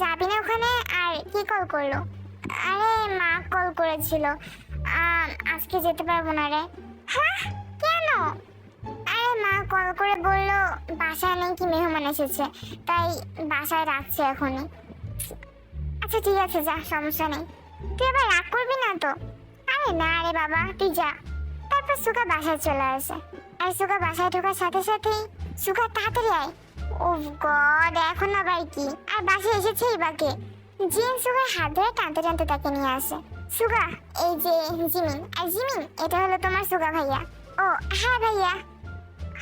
যাবি না ওখানে? আর কি কল করল? আরে মা কল করেছিল। আজকে যেতে পারব না রে। হ্যাঁ? কেন? আরে মা কল করে বলল, বাসায় নাকি মেহমান এসেছে। তাই বাসায় রাখছে এখনই। আচ্ছা ঠিক আছে, যা, সমস্যা নেই। তুই আবার রাগ করবি না তো? আরে না রে বাবা, তুই যা। তারপর সুগা বাসায় চলে আসে। আর সুগা বাসায় ঢোকার সাথে সাথেই সুগা তাড়াতাড়ি আয়। ও গড, এখন আবার কি? আর বাসায় এসেছেই বাকে জিন সুগার হাত ধরে টানতে টানতে তাকে নিয়ে আসে। সুগা, এই যে জিমিন, আর জিমিন, এটা হলো তোমার সুগা ভাইয়া। ও হ্যাঁ ভাইয়া।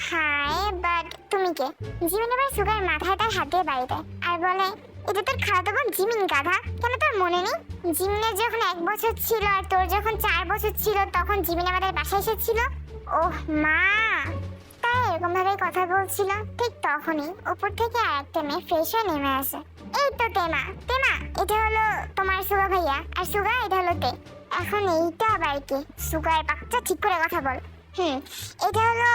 হাই বাট তুমি কে? জিমিন এবার সুগার মাথায় তার হাত দিয়ে বাড়ি আর বলে, এটা তোর খাওয়া বোন জিমিন গাধা? কেন তোর মনে নেই? জিমিনের যখন এক বছর ছিল আর তোর যখন চার বছর ছিল, তখন জিমিন আমাদের বাসায় এসেছিল? ওহ মা। এরকম ভাবে কথা বলছিল, ঠিক তখনই উপর থেকে আর একটা মেয়ে ফ্রেশ হয়ে নেমে আসে। এই তো তেমা তেমা, এটা হলো তোমার সুগা ভাইয়া, আর সুগা এটা হলো তে। এখন এইটা আবার কি? সুগার বাচ্চা, ঠিক করে কথা বল। হুম, এটা হলো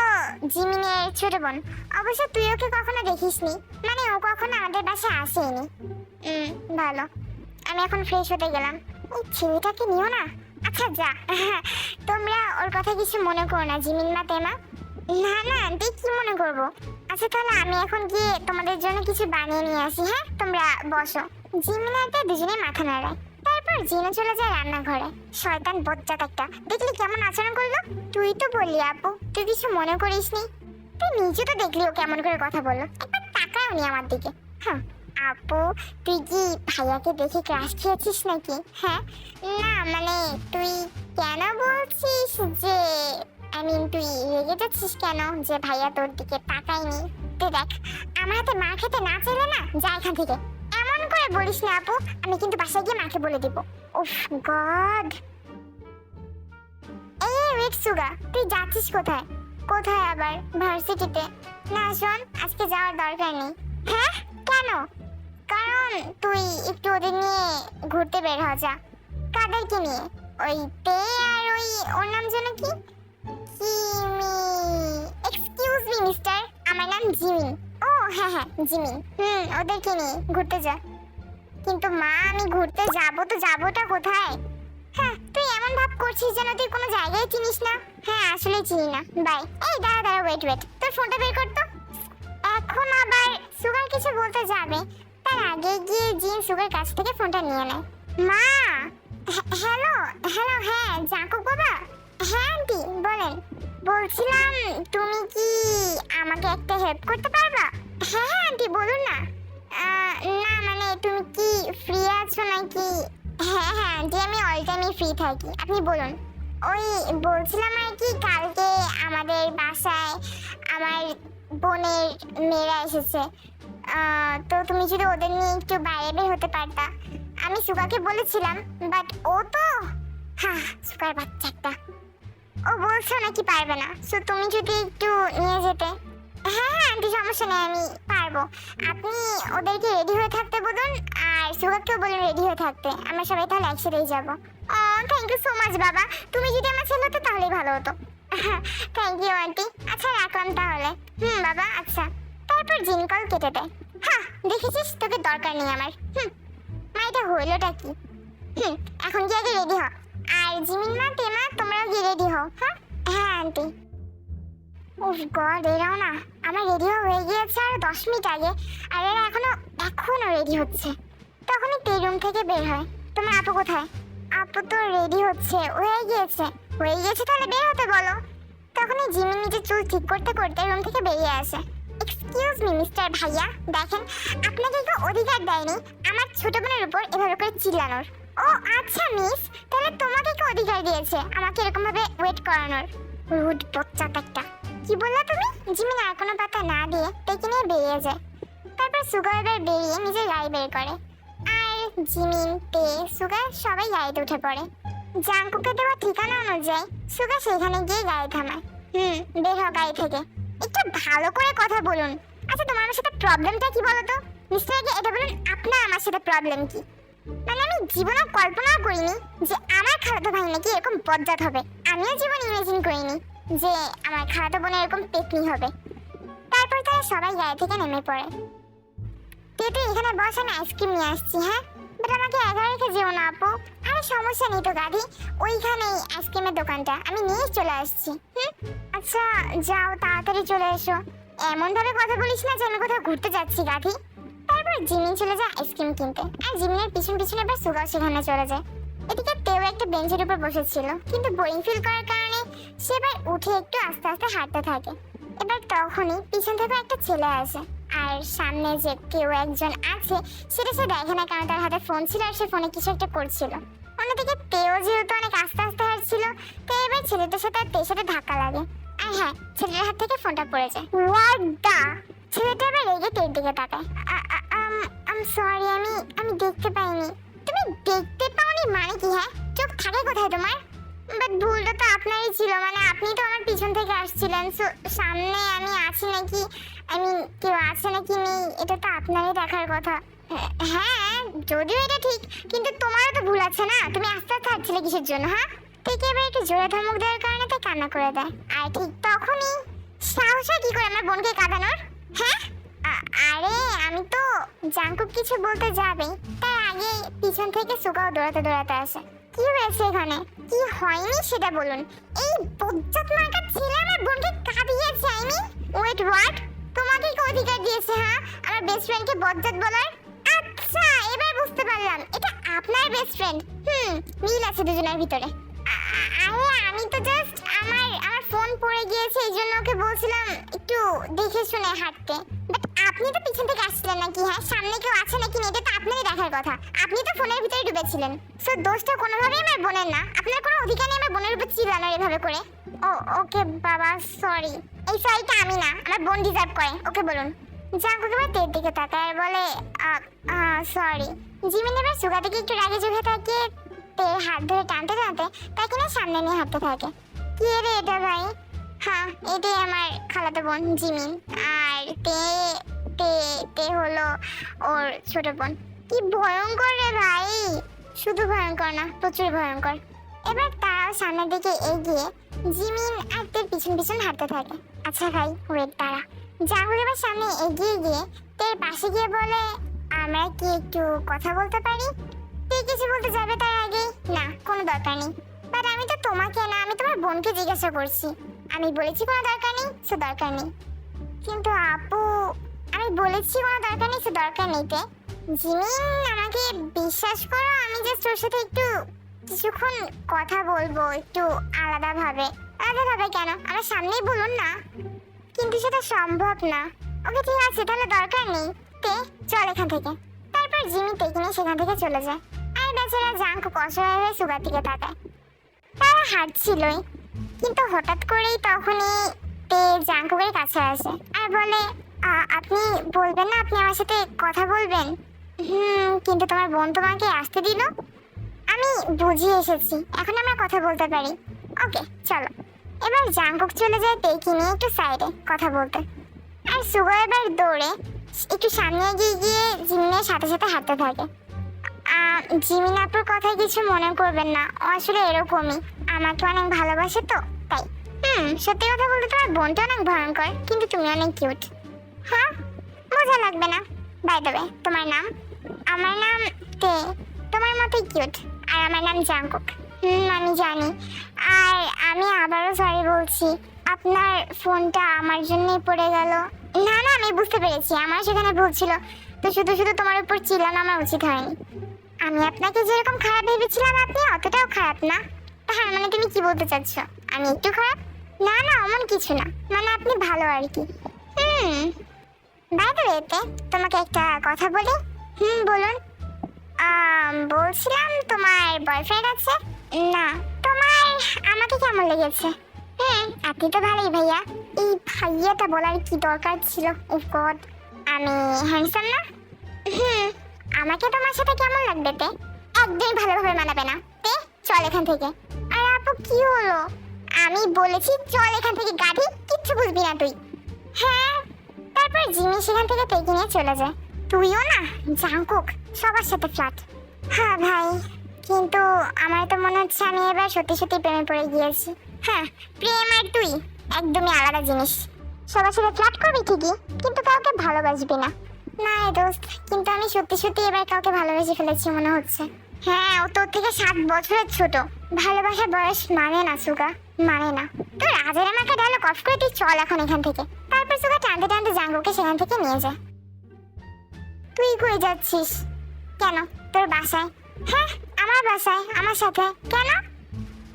জিমিনের ছোট বোন। অবশ্য তুই ওকে কখনো দেখিসনি মানে ও কখনো আমাদের বাসায় আসেনি। হুম ভালো আমি এখন ফ্রেশ হতে গেলাম। এই ছেলেটাকে নিও না। আচ্ছা যা। তোমরা ওর কথা কিছু মনে করো না, জিমিন মা, তেমা। না না আন্টি কি মনে করব। আচ্ছা তাহলে আমি এখন গিয়ে তোমাদের জন্য কিছু বানিয়ে নিয়ে আসি হ্যাঁ? তোমরা বসো। জিমিনাতে দুজনে মাথা নাড়ায়। তারপর জিনে চলে যায় রান্নাঘরে। শয়তান বজ্জাত একটা। দেখলি কেমন আচরণ করল? তুই তো বললি, আপু, তুই কিছু মনে করিসনি তুই নিজে তো দেখলি ও কেমন করে কথা বলল। একবার তাকাও নি আমার দিকে। হ্যাঁ আপু, তুই কি ভাইয়াকে দেখে ক্রাশ খেয়েছিস নাকি? হ্যাঁ? না মানে তুই কেন বলছিস যে মিন তুই রেগে যাচ্ছিস কেন যে ভাইয়া তোর দিকে তাকায়নি? তুই দেখ, আমার হাতে মা খেতে না চাইলে না, যা এখান থেকে। এমন করে বলিস না আপু, আমি কিন্তু বাসায় গিয়ে মাকে বলে দিব। উফ, গড! এই ওয়েট সুগা, তুই যাচ্ছিস কোথায়? কোথায় আবার, ভার্সিটিতে? না, শোন, আজকে যাওয়ার দরকার নেই। হ্যাঁ? কেন? কারণ তুই একটু ওদের নিয়ে ঘুরতে বের হ, যা। কাদেরকে নিয়ে? ওই তে আর ওই ওর নাম যেন কি? কিমি এক্সকিউজ মি মিস্টার আমার নাম জিমিন ও হ্যাঁ হ্যাঁ জিমিন হুম ওদেরকে নিয়ে ঘুরতে যা। কিন্তু মা আমি ঘুরতে যাব তো যাবোটা কোথায়? হ্যাঁ তুই এমন ভাব করছিস যেন তুই কোনো জায়গায় চিনিস না। হ্যাঁ আসলে চিনি না। বাই। এই দাঁড়া দাঁড়া ওয়েট ওয়েট তোর ফোনটা বের কর তো। এখন আবার সুগার কিছু বলতে যাবে। তার আগে গিয়ে জিন সুগার কাছ থেকে ফোনটা নিয়ে নেয় মা হ্যাঁ, হ্যালো হ্যালো হ্যাঁ জাকুব বাবা? হ্যাঁ আন্টি, বলেন। বলছিলাম, তুমি কি আমাকে একটা হেল্প করতে পারবা? হ্যাঁ হ্যাঁ আন্টি, বলুন না। না মানে তুমি কি ফ্রি আছো নাকি? হ্যাঁ হ্যাঁ আন্টি, আমি অল টাইমই ফ্রি থাকি। আপনি বলুন। ওই বলছিলাম আর কি, কালকে আমাদের বাসায় আমার বোনের মেয়েরা এসেছে। তো তুমি যদি ওদের নিয়ে একটু বাইরে বের হতে পারতা। আমি সুগাকে বলেছিলাম বাট ও তো হ্যাঁ সুগার বাচ্চা একটা। ও বলছো নাকি পারবে না? সো তুমি যদি একটু নিয়ে যেতে। হ্যাঁ হ্যাঁ আন্টি, সমস্যা নেই, আমি পারব। আপনি ওদেরকে রেডি হয়ে থাকতে বলুন, আর সুগাকেও বলুন রেডি হয়ে থাকতে। আমরা সবাই তাহলে একসাথেই যাব। ও থ্যাংক ইউ সো মাচ বাবা। তুমি যদি আমার ছেলে হতো, তাহলেই ভালো হতো। Thank you aunty. আচ্ছা রাখলাম তাহলে। হুম, বাবা আচ্ছা। তারপর জিন কল কেটে দেয়। হ্যাঁ দেখেছিস? তোকে দরকার নেই আমার। হুম। মা, এটা হইলোটা কি? হুম, এখন কি আগে রেডি হ? আর জিমিন মা তেমা তোমরাও গিয়ে রেডি হও হ্যাঁ? হ্যাঁ আন্টি উফ গড, এরাও না আমার রেডি হয়ে গিয়েছে আর দশ মিনিট আগে, আর এরা এখনও এখনও রেডি হচ্ছে। তখনই তে রুম থেকে বের হয়। তোমার আপু কোথায়? আপু তো রেডি হচ্ছে, হয়ে গিয়েছে। হয়ে গিয়েছে তাহলে বের হতে বলো। তখনই জিমি নিজের চুল ঠিক করতে করতে রুম থেকে বেরিয়ে আসে। এক্সকিউজ মি মিস্টার ভাইয়া, দেখেন, আপনাকে কেউ অধিকার দেয়নি। আমার ছোট বোনের উপর এভাবে করে চিল্লানোর। ও আচ্ছা মিস। তাহলে তোমাকে কে অধিকার দিয়েছে? আমাকে এরকম ভাবে ওয়েট করানোর। রুড বচ্চা একটা। কি বললা তুমি? জিমিন আর কোনো পাতা না দিয়ে টেকে নিয়ে বেরিয়ে যায়। তারপর সুগার এবার বেরিয়ে নিজের গাড়ি বের করে। আর জিমিন, তে, সুগার সবাই গাড়িতে উঠে পড়ে। জাঙ্কুকে দেওয়া ঠিকানা অনুযায়ী সুগার সেখানে গিয়ে গাড়ি থামায়। হুম, বের হ গাড়ি থেকে। একটু ভালো করে কথা বলুন। আচ্ছা তোমার সাথে প্রবলেমটা কি বলো তো মিস্টার আগে এটা বলুন, আপনার আমার সাথে প্রবলেম কি? মানে আমি জীবনে কল্পনাও করিনি যে আমার খালাতো ভাই নাকি এরকম বজ্জাত হবে। আমিও জীবন ইমাজিন করিনি যে আমার খালাতো বোন এরকম পেতনি হবে। তারপর তারা সবাই গাড়ি থেকে নেমে পড়ে। তুই তো এখানে বস আমি আইসক্রিম নিয়ে আসছি হ্যাঁ? বাট আমাকে একা রেখে যেও না, আপু। আরে সমস্যা নেই তো গাড়ি ওইখানে আইসক্রিমের দোকানটা। আমি নিয়ে চলে আসছি, হুম? আচ্ছা যাও, তাড়াতাড়ি চলে এসো। এমন ভাবে কথা বলিস না যে আমি কোথাও ঘুরতে যাচ্ছি, গাধি। তারপর জিমিন চলে যায় আইসক্রিম কিনতে। আর জিমিনের পিছন পিছনে আবার সুগাও সেখানে চলে যায়। এদিকে তেও একটা বেঞ্চের উপর বসেছিল, কিন্তু বোরিং ফিল করার কারণে সে এবার উঠে একটু আস্তে আস্তে হাঁটতে থাকে। এবার তখনই পিছন থেকে একটা ছেলে আসে, আর সামনে যে কেউ একজন আছে, সেটা সে দেখে না কারণ তার হাতে ফোন ছিল আর সে ফোনে কিছু একটা করছিল। অন্যদিকে তেও যেহেতু অনেক আস্তে আস্তে হাঁটছিল তো এবার ছেলেটার সাথে আর তের সাথে ধাক্কা লাগে। আর হ্যাঁ ছেলেটার হাত থেকে ফোনটা পড়ে যায়। হোয়াট দা ছেলেটা এবার রেগে তের দিকে তাকায়। আম সরি আমি আমি দেখতে পাইনি। তুমি দেখতে পাওনি মানে কি হ্যাঁ? চোখ থাকে কোথায় তোমার? বাট ভুলটা তো আপনারই ছিল মানে আপনি তো আমার পিছন থেকে আসছিলেন সো সামনে আমি আছি নাকি? আই মিন কেউ আছে নাকি নেই এটা তো আপনারই দেখার কথা। হ্যাঁ, যদিও এটা ঠিক কিন্তু তোমারও তো ভুল আছে না? তুমি আস্তে আস্তে হাঁটছিলে কিসের জন্য হ্যাঁ? থেকে এবার একটু জোরে ধমক দেওয়ার কারণে তাই কান্না করে দেয়। আর ঠিক তখনই সাহস কি করে আমার বোনকে কাঁদানোর? হ্যাঁ? আরে, আমি তো জাঙ্কুক কিছু বলতে যাবে তার আগে পিছন থেকে সুগাও দৌড়াতে দৌড়াতে আসে। কি হয়েছে এখানে? কি হয়নি সেটা বলুন। এই বজ্জাত মার্কা ছেলে আমার বোনকে কাঁদিয়েছে আই ওয়েট হোয়াট তোমাকে কি অধিকার দিয়েছে হ্যাঁ? আমার বেস্ট ফ্রেন্ডকে বজ্জাত বলার? আচ্ছা এবার বুঝতে পারলাম। এটা আপনার বেস্ট ফ্রেন্ড হুম, মিল আছে দুজনের ভিতরে। আমি তো জাস্ট আমার আমার ফোন পড়ে গিয়েছে, এই জন্য ওকে বলছিলাম একটু দেখে শুনে হাঁটতে। বাট আপনি তো পিছন থেকে আসছিলেন নাকি হ্যাঁ? সামনে কেউ আছে নাকি এটা তো আপনারই দেখার কথা। আপনি তো ফোনের ভিতরে ডুবেছিলেন। সো দোষটা কোনোভাবেই আমার বোনের না। আপনার কোনো অধিকার নেই আমার বোনের উপর চিল্লানোর এভাবে করে। ও, ওকে বাবা সরি এই সরিটা আমি না, আমার বোন ডিজার্ভ করে। ওকে বলুন। জাঙ্কুক এবার তের দিকে তাকায় আর বলে সরি জিমিন এবার সুগা থেকে একটু রাগে চোখে তাকিয়ে তের হাত ধরে টানতে তাকে না সামনে নিয়ে হাঁটতে থাকে। কি রে এটা ভাই? হ্যাঁ এটাই আমার খালাতো বোন জিমিন। আর তে তে তে হলো ওর ছোট বোন। কি ভয়ঙ্কর রে ভাই! শুধু ভয়ঙ্কর না, প্রচুর ভয়ঙ্কর। এবার তারাও সামনের দিকে এগিয়ে জিমিন আর পিছন পিছন হাঁটতে থাকে। আচ্ছা ভাই ওয়েট তারা জাহুর এবার সামনে এগিয়ে গিয়ে তের পাশে গিয়ে বলে, আমরা কি একটু কথা বলতে পারি? তুই কিছু বলতে যাবে তার আগে দরকার নেই। বাট আমি তো তোমাকে না, আমি তোমার বোনকে জিজ্ঞাসা করছি। আমি বলেছি কোনো দরকার নেই, সে দরকার নেই। কিন্তু আপু, আমি বলেছি কোনো দরকার নেই, সে দরকার নেই তে। জিমিন আমাকে বিশ্বাস করো, আমি জাস্ট ওর সাথে একটু কিছুক্ষণ কথা বলব, একটু আলাদাভাবে। আলাদাভাবে কেন? আমার সামনেই বলুন না। কিন্তু সেটা সম্ভব না। ওকে ঠিক আছে, তাহলে দরকার নেই। তে, চল এখান থেকে। তারপর জিমি তেকে নিয়ে সেখান থেকে চলে যায়। আর বেচারা জাঙ্ক অসহায় হয়ে সুগার দিকে তাকায়। তারা হাঁটছিলই, কিন্তু হঠাৎ করেই তখনই তে জাঙ্কুকের কাছে আসে আর বলে আপনি বলবেন না আপনি আমার সাথে কথা বলবেন? হুম, কিন্তু তোমার বোন তোমাকে আসতে দিল? আমি বুঝিয়ে এসেছি, এখন আমরা কথা বলতে পারি। ওকে, চলো। এবার জাঙ্কুক চলে যায় তেকি নিয়ে একটু সাইডে কথা বলতে। আর সুগা এবার দৌড়ে একটু সামনে এগিয়ে গিয়ে জিমিনের সাথে সাথে হাঁটতে থাকে। জিমিন আপুর কথায় কিছু মনে করবেন না। আসলে এরকমই। আমাকে অনেক ভালোবাসে তো, তাই। হুম, সত্যি কথা বলতে তোমার বোনটা অনেক ভয়ঙ্কর, কিন্তু তুমি অনেক কিউট। হ্যাঁ? বোঝা লাগবে না। বাই দেবে তোমার নাম? আমার নাম তে, তোমার মতোই কিউট। আর আমার নাম জাঙ্কুক হুম, আমি জানি। আর আমি আবারও সরি বলছি, আপনার ফোনটা আমার জন্যই পড়ে গেল। না না, আমি বুঝতে পেরেছি। আমার সেখানে ভুল ছিল। তো শুধু শুধু তোমার উপর চিল্লানো আমার উচিত হয়নি। আমি আপনাকে যেরকম খারাপ ভেবেছিলাম আপনি, অতটাও খারাপ না। হ্যাঁ মানে তুমি কি বলতে চাচ্ছ? আমি একটু খারাপ? না না, অমন কিছু না। মানে আপনি ভালো আর কি। হুম। বাইরে এতে তোমাকে একটা কথা বলি। হুম, বলুন। বলছিলাম তোমার বয়ফ্রেন্ড আছে? না, তোমার আমাকে কেমন লেগেছে? হ্যাঁ আপনি তো ভালোই ভাইয়া। এই ভাইয়াটা বলার কি দরকার ছিল? ও গড আমি হ্যান্ডসাম না? হুম। আমাকে তোমার সাথে কেমন লাগবে, তে? একদমই ভালোভাবে মানাবে না, তে? চল এখান থেকে। আর আপু, কি হলো? আমি বলেছি, চল এখান থেকে গাধি কিচ্ছু বুঝবি না তুই। হ্যাঁ তারপর জিমি সেখান থেকে তেকে নিয়ে চলে যায়। তুইও না জাঙ্কুক সবার সাথে ফ্ল্যাট হ্যাঁ ভাই, কিন্তু আমার তো মনে হচ্ছে আমি এবার সত্যি সত্যি প্রেমে পড়ে গিয়েছি। হ্যাঁ প্রেম আর তুই, একদমই আলাদা জিনিস। সবার সাথে ফ্ল্যাট করবি ঠিকই, কিন্তু কাউকে ভালোবাসবি না। না দোস্ত, কিন্তু আমি সত্যি সত্যি এবার কাউকে ভালোবেসে ফেলেছি মনে হচ্ছে। হ্যাঁ ও তোর থেকে সাত বছরের ছোট। ভালোবাসার বয়স মানে না, সুগা মানে না। তোর রাজের আমাকে ডায়লগ অফ করে তুই চল এখন এখান থেকে। তারপর সুগা টানতে টানতে জাঙ্গুকে সেখান থেকে নিয়ে যায়। তুই কই যাচ্ছিস? কেন? তোর বাসায়? হ্যাঁ আমার বাসায়, আমার সাথে। কেন?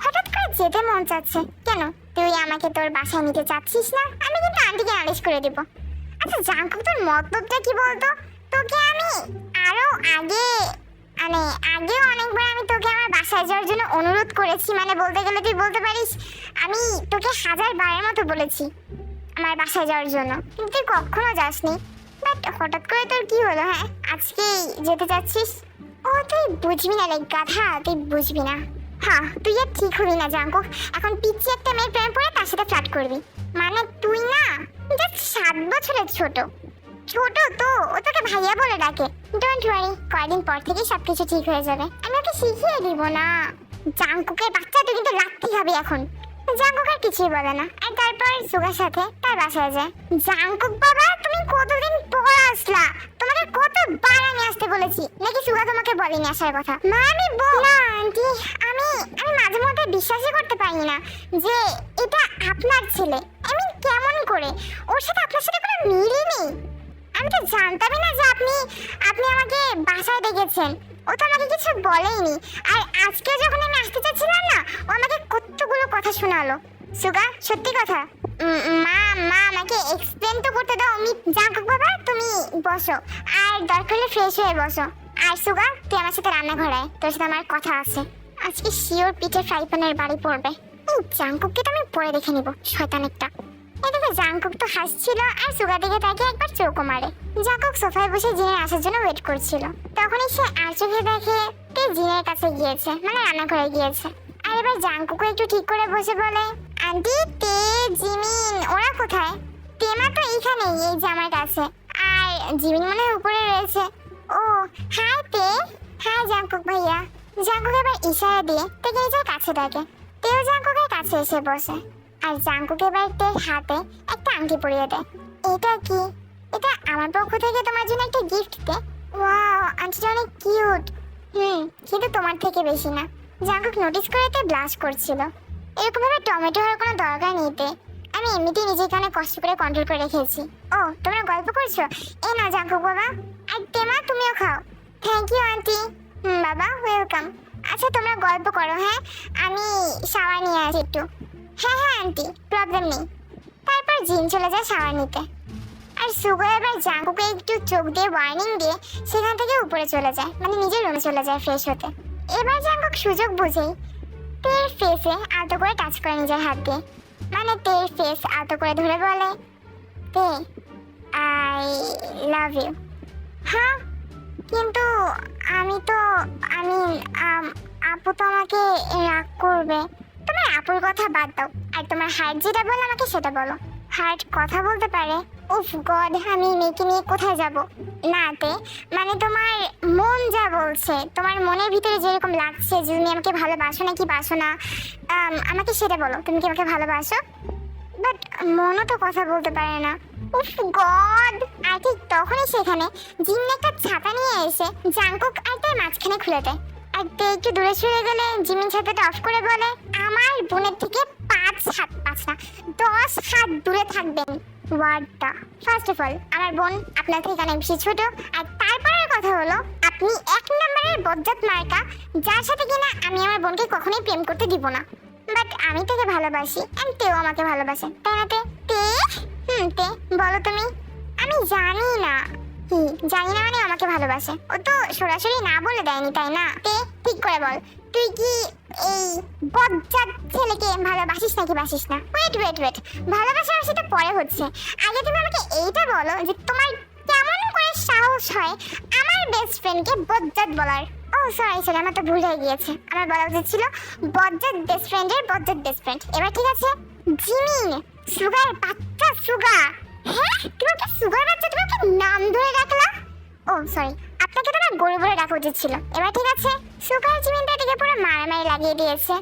হঠাৎ করে যেতে মন চাচ্ছে। কেন? তুই আমাকে তোর বাসায় নিতে চাচ্ছিস না? আমি কিন্তু আন্টিকে নালিশ করে দেব। আচ্ছা জাঙ্কু তোর মতলবটা কি বলতো? তোকে আমি আরও আগে মানে আগেও অনেকবার আমি তোকে আমার বাসায় যাওয়ার জন্য অনুরোধ করেছি। মানে বলতে গেলে তুই বলতে পারিস, আমি তোকে হাজার বারের মতো বলেছি আমার বাসায় যাওয়ার জন্য। কিন্তু তুই কখনো যাসনি। বাট হঠাৎ করে তোর কি হলো হ্যাঁ? আজকেই যেতে চাচ্ছিস? ও, তুই বুঝবি না রে গাধা, তুই বুঝবি না। হ্যাঁ তুই আর ঠিক হবি না জাঙ্কুক এখন পিচ্ছি একটা মেয়ের প্রেমে পড়ে তার সাথে ফ্লার্ট করবি। মানে তুই না জাস্ট সাত বছরের ছোট। ছোট তো, ও তোকে ভাইয়া বলে ডাকে। ডোন্ট ওয়ারি কয়দিন পর থেকে সবকিছু ঠিক হয়ে যাবে। আমি ওকে শিখিয়ে দিব না। জাঙ্কুকের বাচ্চা তুই কিন্তু লাগতেই হবে এখন। জাঙ্কুক আর কিছুই বলে না। আর তারপর সুগার সাথে তার বাসায় যায়। জাঙ্কুক বাবা, তুমি কতদিন পর আসলা? তোমাকে কতবার আমি আসতে বলেছি? নাকি সুগা তোমাকে বলেনি আসার কথা? মা আমি বল না আন্টি আমি আমি মাঝে মধ্যে বিশ্বাসই করতে পারি না যে এটা আপনার ছেলে। আমি কেমন করে? ওর সাথে আপনার সাথে কোনো মিলই নেই। আমি তো জানতামই না যে আপনি আপনি আমাকে বাসায় ডেকেছেন। ও তো আমাকে কিছু বলেইনি। আর আজকে যখন আমি আসতে চাচ্ছিলাম না ও আমাকে কতগুলো কথা শোনালো। সুগা সত্যি কথা? মা মা, আমাকে এক্সপ্লেন তো করতে দাও, আমি জাঙ্কুক বাবা, তুমি বসো। আর দরকার হলে ফ্রেশ হয়ে বসো। আর সুগা তুই আমার সাথে রান্নাঘরে আয়, তোর সাথে আমার কথা আছে। আজকে শিওর পিঠে ফ্রাই প্যানের বাড়ি পড়বে। এই জাঙ্কুককে তো আমি পরে দেখে নিব, শয়তান একটা। এদিকে জাংকুক তো হাসছিল, আর সুগা দিকে তাকে একবার চোখও মারে। জাংকুক সোফায় বসে জিনের আসার জন্য ওয়েট করছিল। তখনই সে আর চোখে দেখে তে জিনের কাছে গিয়েছে মানে রান্নাঘরে গিয়েছে। আর এবার জাংকুকও একটু ঠিক করে বসে বলে আন্টি তে জিমিন, ওরা কোথায়? তেমা তো এইখানেই, এই যে আমার কাছে। আর জিমিন মনে উপরে রয়েছে। ও, হাই তে। হাই জাংকুক ভাইয়া। জাংকুক এবার ইশারা দিয়ে তেকে নিজের কাছে ডাকে। তেও জাংকুকের কাছে এসে বসে। আর জাঙ্কুকে এবার তের হাতে একটা আংটি পরিয়ে দেয়। এটা কি? এটা আমার পক্ষ থেকে তোমার জন্য একটা গিফট দে ওয়াও, আংটিটা অনেক কিউট হুম, কিন্তু তোমার থেকে বেশি না। জাঙ্কুক নোটিস করে তে ব্লাশ করছিল। এরকম ভাবে টমেটো হওয়ার কোনো দরকার নেই তে। আমি এমনিতেই নিজেকে অনেক কষ্ট করে কন্ট্রোল করে রেখেছি। ও, তোমরা গল্প করছ? এই না জাঙ্কুক বাবা। আর তেমা তুমিও খাও। থ্যাংক ইউ আন্টি হুম, বাবা ওয়েলকাম আচ্ছা তোমরা গল্প করো হ্যাঁ? আমি শাওয়ার নিয়ে আসি একটু। হ্যাঁ হ্যাঁ আন্টি প্রবলেম নেই। তারপর জিন চলে যায় শাওয়ার নিতে। আর সুগো এবার জাঙ্কুকে একটু চোখ দিয়ে ওয়ার্নিং দিয়ে সেখান থেকে উপরে চলে যায়। মানে নিজের রুমে চলে যায় ফ্রেশ হতে। এবার জাঙ্কুক সুযোগ বুঝেই তের ফেসে আলতো করে টাচ করে নিজের হাত মানে তের ফেস আলতো করে ধরে বলে, তে আই লাভ ইউ হ্যাঁ কিন্তু আমি তো আমি, আপু তো আমাকে রাগ করবে। তোমার আপুর কথা বাদ দাও। আর তোমার হার্ট যেটা বলো, আমাকে সেটা বলো। হার্ট কথা বলতে পারে। উফ গড, আমি মেয়েকে নিয়ে কোথায় যাব? নাতে মানে তোমার মন যা বলছে, তোমার মনের ভিতরে যেরকম লাগছে যে তুমি আমাকে ভালোবাসো নাকি বাসো না আমাকে সেটা বলো, তুমি কি আমাকে ভালোবাসো? বাট মনও তো কথা বলতে পারে না। উফ গড, আর ঠিক তখনই সেখানে জিন একটা ছাতা নিয়ে এসে জাঙ্কুক আর তার মাঝখানে খুলে দেয়। আর তে একটু দূরে সরে গেলে জিমিন ছাতাটা অফ করে বলে, আমার বোনের থেকে পাঁচ হাত পাঁচ না, দশ হাত দূরে থাকবেন। ওয়ার্ডটা। ফার্স্ট অফ অল আমার বোন আপনার থেকে অনেক বেশি ছোট, আর তারপরের কথা হলো, আপনি এক নম্বরের বজ্জাত মার্কা, যার সাথে কিনা আমি আমার বোনকে কখনোই প্রেম করতে দিব না। বাট আমি তোকে ভালোবাসি এন্ড তেও আমাকে ভালোবাসে। তাই না তে? তে? হুম, তে। বলো তুমি। আমি জানি না। কি? জানি না মানে আমাকে ভালোবাসে। ও তো সরাসরি না বলে দেয়নি, তাই না? তে, ঠিক করে বল। তুই কি এই বজ্জাত ছেলেকে ভালোবাসিস নাকি বাসিস না? ওয়েট ওয়েট ওয়েট ভালোবাসা সেটা পরে হচ্ছে। আগে তুমি আমাকে এইটা বলো যে তোমার কেমন করে সাহস হয় আমার বেস্ট ফ্রেন্ডকে বজ্জাত বলার? ও সরি সরি আমার তো ভুল হয়ে গিয়েছে। আমার বলা উচিত ছিল বজ্জাত বেস্ট ফ্রেন্ডের বজ্জাত বেস্ট ফ্রেন্ড এবার ঠিক আছে? জিমিন, সুগার বাচ্চা সুগার হ্যাঁ? তুমি একটা সুগার বাচ্চা, তুমি একটা নাম ধরে রাখলা? ও সরি আপনাকে তো না বলে ডাকা উচিত ছিল। এবার ঠিক আছে সুগার জিমিনটা দিকে পুরো মারামারি লাগিয়ে দিয়েছে।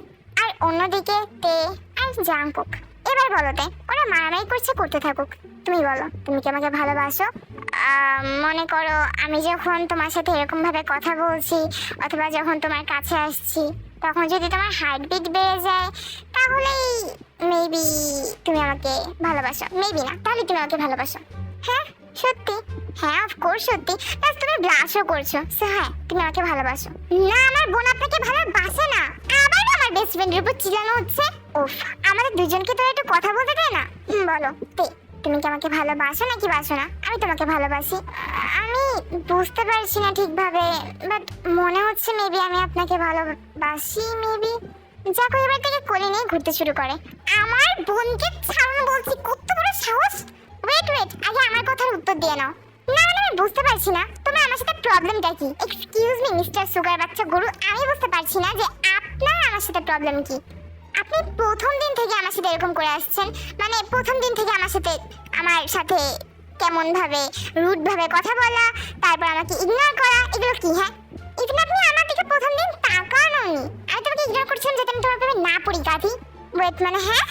আর অন্যদিকে তে আর জাংকুক। এবার বলো তে, ওরা মারামারি করছে করতে থাকুক। তুমি বলো, তুমি কি আমাকে ভালোবাসো? মনে করো আমি যখন তোমার সাথে এরকম ভাবে কথা বলছি, অথবা যখন তোমার কাছে আসছি, তখন যদি তোমার হার্ট বিট বেড়ে যায়, তাহলেই মেবি তুমি আমাকে ভালোবাসো। মেবি না, তাহলে তুমি আমাকে ভালোবাসো। হ্যাঁ? সত্যি? হ্যাঁ অফকোর্স সত্যি। প্লাস তুমি ব্লাশও করছ। So, হ্যাঁ তুমি আমাকে ভালোবাসো। না আমার বোন আপনাকে ভালোবাসে না। আবার আমার বেস্ট ফ্রেন্ডের উপর চিলানো হচ্ছে? উফ আমাদের দুজনকে তো একটু কথা বলতে দেয় না। বলো। তে তুমি কি আমাকে ভালোবাসো নাকি বাসো না? আমি তোমাকে ভালোবাসি। আমি বুঝতে পারছি না ঠিকভাবে বাট মনে হচ্ছে মেবি আমি আপনাকে ভালোবাসি মেবি যাকো এবার থেকে কোলে নিয়ে ঘুরতে শুরু করে। আমার বোনকে ছাড়ুন বলছি কত বড় সাহস! ওয়েট ওয়েট আগে আমার কথার উত্তর দিয়ে নাও। না মানে আমি বুঝতে পারছি না। তোমার আমার সাথে প্রবলেমটা কি? এক্সকিউজ মি মিস্টার সুগার বাচ্চা গরু, আমি বুঝতে পারছি না যে আপনার আমার সাথে প্রবলেম কি। আপনি প্রথম দিন থেকে আমার সাথে এরকম করে আসছেন। মানে প্রথম দিন থেকে আমার সাথে আমার সাথে কেমন ভাবে রুড ভাবে কথা বলা, তারপর আমাকে ইগনোর করা, এগুলো কি হ্যাঁ? ইভেন আপনি আমার দিকে প্রথম দিন তাকানোনি। আমি তোমাকে ইগনোর করছিলাম যাতে আমি তোমার প্রেমে না পড়ি, গাধি? ওয়েট মানে হ্যাঁ?